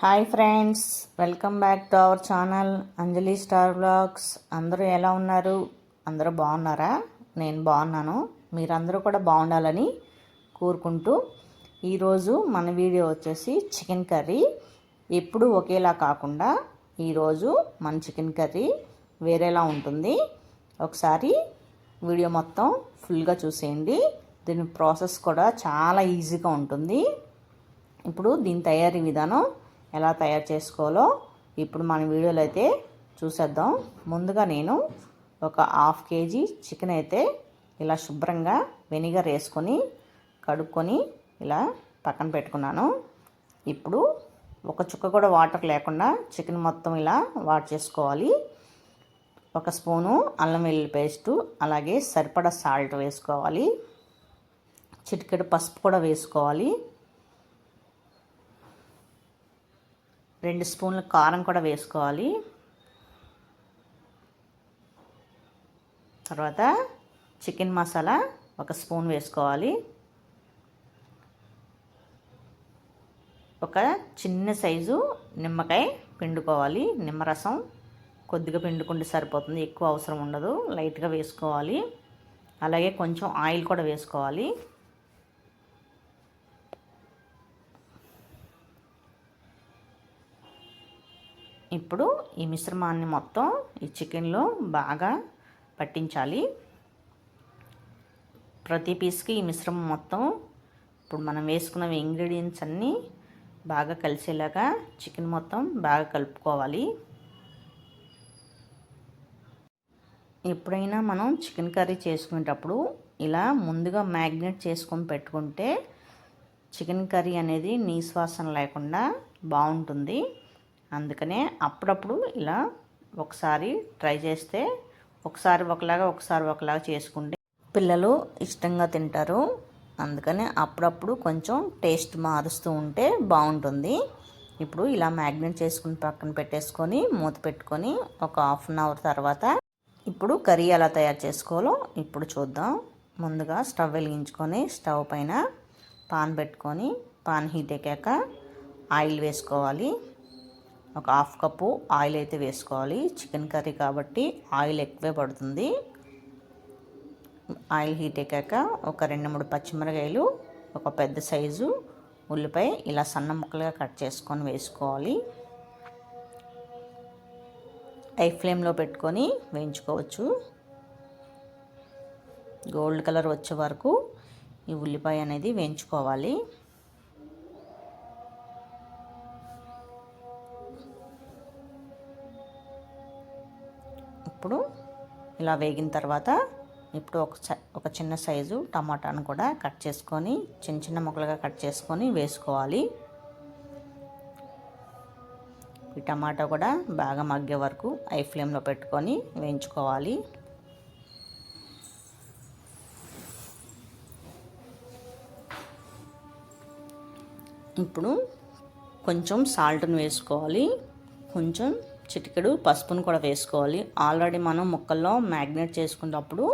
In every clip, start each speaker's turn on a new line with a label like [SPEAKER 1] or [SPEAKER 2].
[SPEAKER 1] Hi friends welcome back to our channel Anjali star blogs. అందరూ ఎలా ఉన్నారు? అందరూ బాగున్నారా? నేను బాగున్నాను. మీరందరూ కూడా బాగుండాలని కోరుకుంటూ ఈరోజు మన వీడియో వచ్చేసి చికెన్ కర్రీ. ఎప్పుడు ఒకేలా కాకుండా ఈరోజు మన చికెన్ కర్రీ వేరేలా ఉంటుంది. ఒకసారి వీడియో మొత్తం ఫుల్గా చూసేయండి. దీని ప్రాసెస్ కూడా చాలా ఈజీగా ఉంటుంది. ఇప్పుడు దీని తయారీ విధానం ఎలా తయారు చేసుకోవాలో ఇప్పుడు మన వీడియోలో అయితే చూసేద్దాం. ముందుగా నేను ఒక హాఫ్ కేజీ చికెన్ అయితే ఇలా శుభ్రంగా వెనిగర్ వేసుకొని కడుక్కొని ఇలా పక్కన పెట్టుకున్నాను. ఇప్పుడు ఒక చుక్క కూడా వాటర్ లేకుండా చికెన్ మొత్తం ఇలా వాట్ చేసుకోవాలి. ఒక స్పూను అల్లం వెల్లుల్లి పేస్టు అలాగే సరిపడా సాల్ట్ వేసుకోవాలి. చిటికెడు పసుపు కూడా వేసుకోవాలి. రెండు స్పూన్ల కారం కూడా వేసుకోవాలి. తర్వాత చికెన్ మసాలా ఒక స్పూన్ వేసుకోవాలి. ఒక చిన్న సైజు నిమ్మకాయ పిండుకోవాలి. నిమ్మరసం కొద్దిగా పిండుకుంటే సరిపోతుంది ఎక్కువ అవసరం ఉండదు. లైట్గా వేసుకోవాలి. అలాగే కొంచెం ఆయిల్ కూడా వేసుకోవాలి. ఇప్పుడు ఈ మిశ్రమాన్ని మొత్తం ఈ చికెన్లో బాగా పట్టించాలి. ప్రతి పీస్కి ఈ మిశ్రమం మొత్తం ఇప్పుడు మనం వేసుకున్న ఇంగ్రీడియంట్స్ అన్నీ బాగా కలిసేలాగా చికెన్ మొత్తం బాగా కలుపుకోవాలి. ఎప్పుడైనా మనం చికెన్ కర్రీ చేసుకునేటప్పుడు ఇలా ముందుగా మ్యాగ్నేట్ చేసుకొని పెట్టుకుంటే చికెన్ కర్రీ అనేది నీశ్వాసన లేకుండా బాగుంటుంది. అందుకనే అప్పుడప్పుడు ఇలా ఒకసారి ట్రై చేస్తే ఒకసారి ఒకలాగా ఒకసారి ఒకలాగా చేసుకుంటే పిల్లలు ఇష్టంగా తింటారు. అందుకని అప్పుడప్పుడు కొంచెం టేస్ట్ మారుస్తూ ఉంటే బాగుంటుంది. ఇప్పుడు ఇలా మ్యాగ్నెట్ చేసుకుని పక్కన పెట్టేసుకొని మూత పెట్టుకొని ఒక హాఫ్ అన్ అవర్ తర్వాత ఇప్పుడు కర్రీ ఎలా తయారు చేసుకోవాలో ఇప్పుడు చూద్దాం. ముందుగా స్టవ్ వెలిగించుకొని స్టవ్ పైన పాన్ పెట్టుకొని పాన్ హీట్ ఎక్కాక ఆయిల్ వేసుకోవాలి. ఒక హాఫ్ కప్పు ఆయిల్ అయితే వేసుకోవాలి. చికెన్ కర్రీ కాబట్టి ఆయిల్ ఎక్కువే పడుతుంది. ఆయిల్ హీట్ ఎక్కాక ఒక రెండు మూడు పచ్చిమిరకాయలు ఒక పెద్ద సైజు ఉల్లిపాయ ఇలా సన్న ముక్కలుగా కట్ చేసుకొని వేసుకోవాలి. హై ఫ్లేమ్లో పెట్టుకొని వేయించుకోవచ్చు. గోల్డ్ కలర్ వచ్చే వరకు ఈ ఉల్లిపాయ అనేది వేయించుకోవాలి. ఇప్పుడు ఇలా వేగిన తర్వాత ఇప్పుడు ఒక ఒక చిన్న సైజు టమాటాను కూడా కట్ చేసుకొని చిన్న చిన్న ముక్కలుగా కట్ చేసుకొని వేసుకోవాలి. ఈ టమాటా కూడా బాగా మగ్గే వరకు ఐ ఫ్లేమ్లో పెట్టుకొని వేయించుకోవాలి. ఇప్పుడు కొంచెం సాల్ట్ని వేసుకోవాలి. కొంచెం చిటికెడు పసుపును కూడా వేసుకోవాలి. ఆల్రెడీ మనం ముక్కల్లో మ్యాగ్నేట్ చేసుకున్నప్పుడు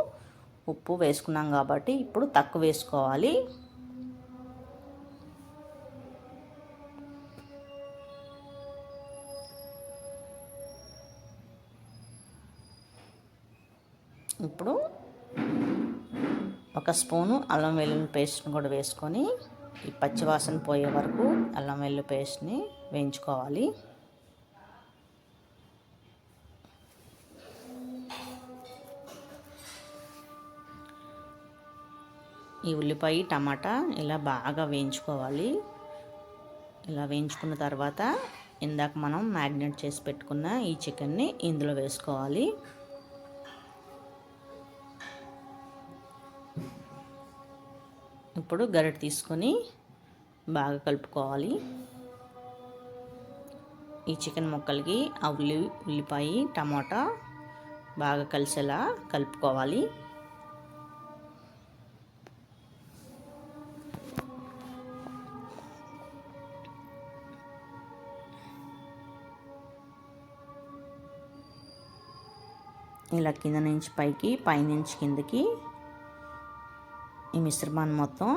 [SPEAKER 1] ఉప్పు వేసుకున్నాం కాబట్టి ఇప్పుడు తక్కువ వేసుకోవాలి. ఇప్పుడు ఒక స్పూను అల్లం వెల్లుల్లి పేస్ట్ని కూడా వేసుకొని ఈ పచ్చివాసన పోయే వరకు అల్లం వెల్లుల్లి పేస్ట్ని వేయించుకోవాలి. ఈ ఉల్లిపాయ టమాటా ఇలా బాగా వేయించుకోవాలి. ఇలా వేయించుకున్న తర్వాత ఇందాక మనం మ్యాగ్నేట్ చేసి పెట్టుకున్న ఈ చికెన్ని ఇందులో వేసుకోవాలి. ఇప్పుడు గరిట తీసుకొని బాగా కలుపుకోవాలి. ఈ చికెన్ ముక్కలకి ఆ ఉల్లి ఉల్లిపాయ టమాటా బాగా కలిసేలా కలుపుకోవాలి. ఇలా కింద నుంచి పైకి పైనుంచి కిందకి ఈ మిశ్రమాన్ని మొత్తం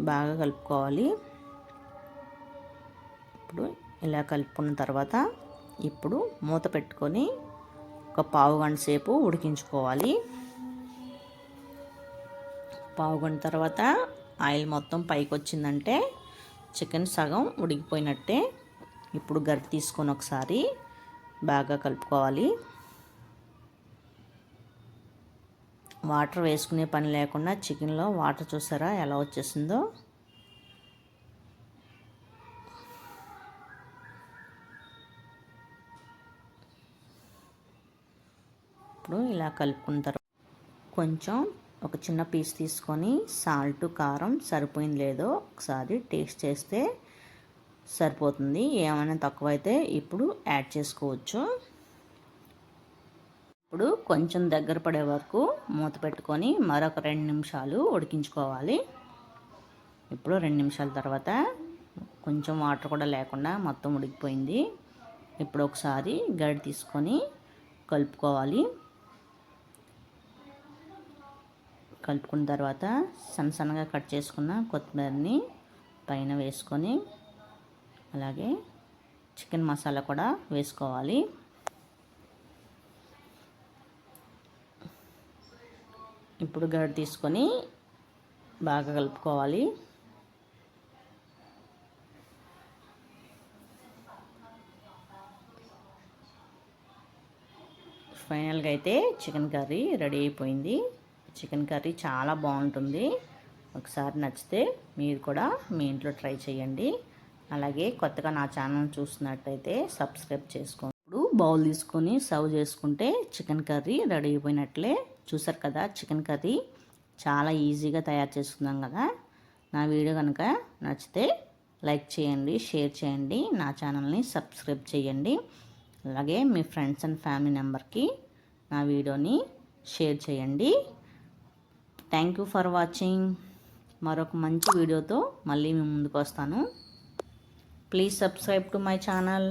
[SPEAKER 1] బాగా కలుపుకోవాలి. ఇప్పుడు ఇలా కలుపుకున్న తర్వాత ఇప్పుడు మూత పెట్టుకొని ఒక పావు గంట సేపు ఉడికించుకోవాలి. పావు గంట తర్వాత ఆయిల్ మొత్తం పైకి వచ్చిందంటే చికెన్ సగం ఉడికిపోయినట్టే. ఇప్పుడు గరిటె తీసుకొని ఒకసారి బాగా కలుపుకోవాలి. వాటర్ వేసుకునే పని లేకుండా చికెన్లో వాటర్ చూసారా ఎలా వచ్చేసిందో? ఇప్పుడు ఇలా కలుపుకున్న తర్వాత కొంచెం ఒక చిన్న పీస్ తీసుకొని సాల్ట్ కారం సరిపోయింది లేదో ఒకసారి టేస్ట్ చేస్తే సరిపోతుంది. ఏమైనా తక్కువైతే ఇప్పుడు యాడ్ చేసుకోవచ్చు. ఇప్పుడు కొంచెం దగ్గర పడే వరకు మూత పెట్టుకొని మరొక రెండు నిమిషాలు ఉడికించుకోవాలి. ఇప్పుడు రెండు నిమిషాల తర్వాత కొంచెం వాటర్ కూడా లేకుండా మొత్తం ఉడికిపోయింది. ఇప్పుడు ఒకసారి గడి తీసుకొని కలుపుకోవాలి. కలుపుకున్న తర్వాత సన్న సన్నగా కట్ చేసుకున్న కొత్తిమీరని పైన వేసుకొని అలాగే చికెన్ మసాలా కూడా వేసుకోవాలి. ఇప్పుడు గడ్డ తీసుకొని బాగా కలుపుకోవాలి. ఫైనల్గా అయితే చికెన్ కర్రీ రెడీ అయిపోయింది. చికెన్ కర్రీ చాలా బాగుంటుంది. ఒకసారి నచ్చితే మీరు కూడా మీ ఇంట్లో ట్రై చేయండి. అలాగే కొత్తగా నా ఛానల్ చూస్తున్నట్టయితే సబ్స్క్రైబ్ చేసుకోండి. ఇప్పుడు బౌల్ తీసుకొని సర్వ్ చేసుకుంటే చికెన్ కర్రీ రెడీ అయిపోయినట్లే. చూసారు కదా చికెన్ కర్రీ చాలా ఈజీగా తయారు చేసుకుందాం కదా. నా వీడియో కనుక నచ్చితే లైక్ చేయండి షేర్ చేయండి నా ఛానల్ని సబ్స్క్రైబ్ చేయండి. అలాగే మీ ఫ్రెండ్స్ అండ్ ఫ్యామిలీ మెంబర్కి నా వీడియోని షేర్ చేయండి. థ్యాంక్ యూ ఫర్ వాచింగ్ మరొక మంచి వీడియోతో మళ్ళీ మీ ముందుకు వస్తాను. Please subscribe to my channel